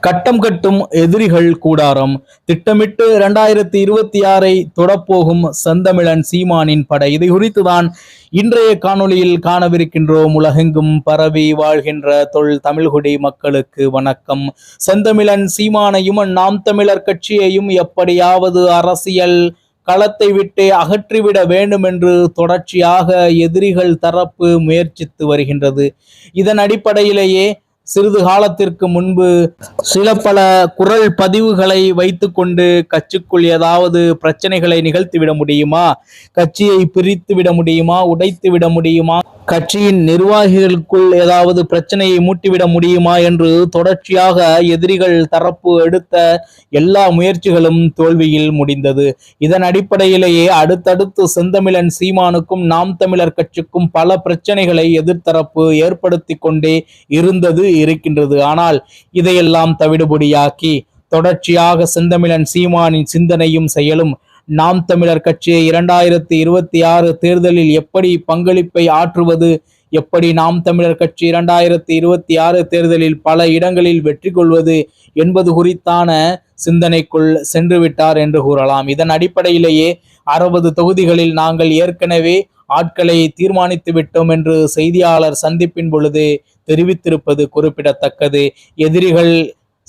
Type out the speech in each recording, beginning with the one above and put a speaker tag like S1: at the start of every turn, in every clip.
S1: கட்டம் கட்டும் எதிரிகள் கூடாரம். திட்டமிட்டு இரண்டாயிரத்தி இருபத்தி ஆறை தொடப்போகும் செந்தமிழன் சீமானின் படை. இது குறித்துதான் இன்றைய காணொளியில் காணவிருக்கின்றோம். உலகெங்கும் பரவி வாழ்கின்ற தொல் தமிழ்குடி மக்களுக்கு வணக்கம். செந்தமிழன் சீமானையும் நாம் தமிழர் கட்சியையும் எப்படியாவது அரசியல் களத்தை விட்டு அகற்றிவிட வேண்டும் என்று தொடர்ச்சியாக எதிரிகள் தரப்பு முயற்சித்து வருகின்றது. இதன் அடிப்படையிலேயே சிறிது காலத்திற்கு முன்பு சில பல குரல் பதிவுகளை வைத்துக்கொண்டு கட்சிக்குள் ஏதாவது பிரச்சனைகளை நிகழ்த்திவிட முடியுமா? கட்சியை பிரித்து விட முடியுமா? உடைத்து விட முடியுமா? கட்சியின் நிர்வாகிகளுக்குள் ஏதாவது பிரச்சனையை மூட்டிவிட முடியுமா என்று தொடர்ச்சியாக எதிரிகள் தரப்பு எடுத்த எல்லா முயற்சிகளும் தோல்வியில் முடிந்தது. இதன் அடிப்படையிலேயே அடுத்தடுத்து செந்தமிழன் சீமானுக்கும் நாம் தமிழர் கட்சிக்கும் பல பிரச்சனைகளை எதிர்த்தரப்பு ஏற்படுத்தி கொண்டே இருந்தது இருக்கின்றது. ஆனால் இதையெல்லாம் தவிடுபடியாக்கி தொடர்ச்சியாக செந்தமிழன் சீமானின் சிந்தனையும் செயலும் நாம் தமிழர் கட்சியை இரண்டாயிரத்தி இருபத்தி ஆறு தேர்தலில் எப்படி பங்களிப்பை ஆற்றுவது? எப்படி நாம் தமிழர் கட்சி இரண்டாயிரத்தி இருபத்தி ஆறு தேர்தலில் பல இடங்களில் வெற்றி கொள்வது என்பது குறித்தான சிந்தனைக்குள் சென்றுவிட்டார் என்று கூறலாம். இதன் அடிப்படையிலேயே அறுபது தொகுதிகளில் நாங்கள் ஏற்கனவே ஆட்களை தீர்மானித்து விட்டோம் என்று செய்தியாளர் சந்திப்பின் பொழுது தெரிவித்திருப்பது குறிப்பிடத்தக்கது. எதிரிகள்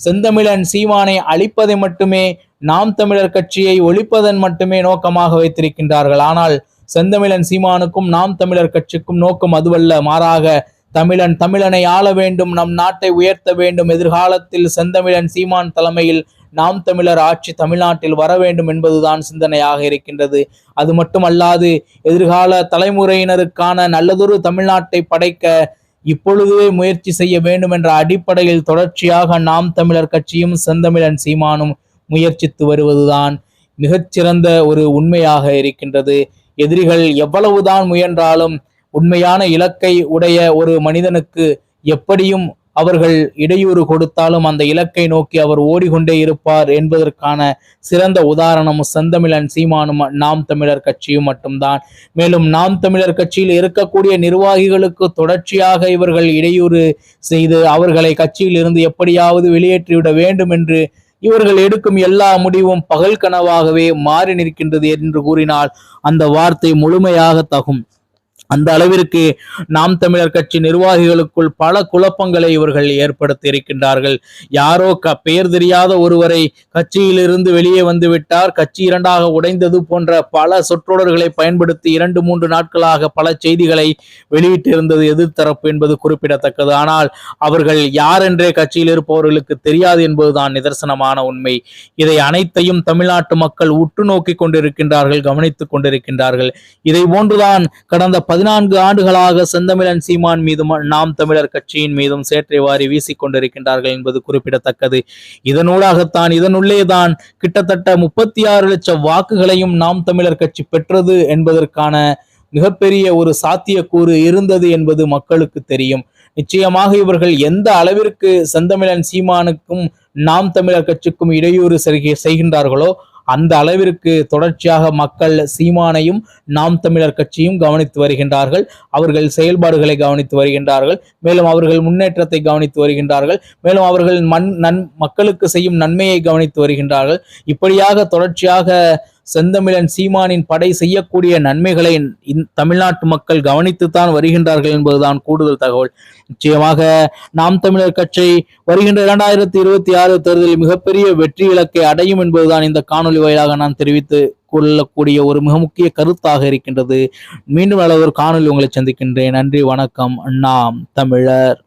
S1: செந்தமிழன் சீமானை அழிப்பதை மட்டுமே நாம் தமிழர் கட்சியை ஒழிப்பதன் மட்டுமே நோக்கமாக வைத்திருக்கின்றார்கள். ஆனால் செந்தமிழன் சீமானுக்கும் நாம் தமிழர் கட்சிக்கும் நோக்கம் அதுவல்ல. மாறாக தமிழன் தமிழனை ஆள வேண்டும் நம் நாட்டை உயர்த்த வேண்டும். எதிர்காலத்தில் செந்தமிழன் சீமான் தலைமையில் நாம் தமிழர் ஆட்சி தமிழ்நாட்டில் வர வேண்டும் என்பதுதான் சிந்தனையாக இருக்கின்றது. அது மட்டுமல்லாது எதிர்கால தலைமுறையினருக்கான நல்லதொரு தமிழ்நாட்டை படைக்க இப்பொழுதே முயற்சி செய்ய வேண்டும் என்ற அடிப்படையில் தொடர்ச்சியாக நாம் தமிழர் கட்சியும் செந்தமிழன் சீமானும் முயற்சித்து வருவதுதான் மிகச்சிறந்த ஒரு உண்மையாக இருக்கின்றது. எதிரிகள் எவ்வளவுதான் முயன்றாலும் உண்மையான இலக்கை உடைய ஒரு மனிதனுக்கு எப்படியும் அவர்கள் இடையூறு கொடுத்தாலும் அந்த இலக்கை நோக்கி அவர் ஓடிக்கொண்டே இருப்பார் என்பதற்கான சிறந்த உதாரணம் செந்தமிழன் சீமானும் நாம் தமிழர் கட்சியும் மட்டும்தான். மேலும் நாம் தமிழர் கட்சியில் இருக்கக்கூடிய நிர்வாகிகளுக்கு தொடர்ச்சியாக இவர்கள் இடையூறு செய்து அவர்களை கட்சியில் இருந்து எப்படியாவது வெளியேற்றிவிட வேண்டும் என்று இவர்கள் எடுக்கும் எல்லா முடிவும் பகல் கனவாகவே மாறி நிற்கின்றது என்று கூறினால் அந்த வார்த்தை முழுமையாக தகும். அந்த அளவிற்கு நாம் தமிழர் கட்சி நிர்வாகிகளுக்குள் பல குழப்பங்களை இவர்கள் ஏற்படுத்தி இருக்கின்றார்கள். யாரோ க பெயர் தெரியாத ஒருவரை கட்சியிலிருந்து வெளியே வந்துவிட்டார் கட்சி இரண்டாக உடைந்தது போன்ற பல சொற்றொடர்களை பயன்படுத்தி இரண்டு மூன்று நாட்களாக பல செய்திகளை வெளியிட்டிருந்தது எதிர்த்தரப்பு என்பது குறிப்பிடத்தக்கது. ஆனால் அவர்கள் யார் என்றே கட்சியில் இருப்பவர்களுக்கு தெரியாது என்பதுதான் நிதர்சனமான உண்மை. இதை அனைத்தையும் தமிழ்நாட்டு மக்கள் உற்று நோக்கி கொண்டிருக்கின்றார்கள் கவனித்துக் கொண்டிருக்கின்றார்கள். இதை போன்றுதான் கடந்த பதினான்கு ஆண்டுகளாக செந்தமிழன் சீமான் மீதும் நாம் தமிழர் கட்சியின் மீதும் சேற்றை வாரி வீசிக் கொண்டிருக்கின்றார்கள் என்பது குறிப்பிடத்தக்கது. இதனூடாகத்தான் இதனுள்ளேதான் கிட்டத்தட்ட முப்பத்தி ஆறு லட்சம் வாக்குகளையும் நாம் தமிழர் கட்சி பெற்றது என்பதற்கான மிகப்பெரிய ஒரு சாத்தியக்கூறு இருந்தது என்பது மக்களுக்கு தெரியும். நிச்சயமாக இவர்கள் எந்த அளவிற்கு செந்தமிழன் சீமானுக்கும் நாம் தமிழர் கட்சிக்கும் இடையூறு செய்கின்றார்களோ அந்த அளவிற்கு தொடர்ச்சியாக மக்கள் சீமானையும் நாம் தமிழர் கட்சியும் கவனித்து வருகின்றார்கள். அவர்கள் செயல்பாடுகளை கவனித்து வருகின்றார்கள். மேலும் அவர்கள் முன்னேற்றத்தை கவனித்து வருகின்றார்கள். மேலும் அவர்கள் மண் நன் மக்களுக்கு செய்யும் நன்மையை கவனித்து வருகின்றார்கள். இப்படியாக தொடர்ச்சியாக செந்தமிழன் சீமானின் படை செய்யக்கூடிய நன்மைகளை தமிழ்நாட்டு மக்கள் கவனித்துத்தான் வருகின்றார்கள் என்பதுதான் கூடுதல் தகவல். நிச்சயமாக நாம் தமிழர் கட்சி வருகின்ற இரண்டாயிரத்தி இருபத்தி ஆறு தேர்தலில் மிகப்பெரிய வெற்றி இலக்கை அடையும் என்பதுதான் இந்த காணொலி வாயிலாக நான் தெரிவித்து கொள்ளக்கூடிய ஒரு மிக முக்கிய கருத்தாக இருக்கின்றது. மீண்டும் அளவு ஒரு காணொலி உங்களை சந்திக்கின்றேன். நன்றி வணக்கம். நாம் தமிழர்.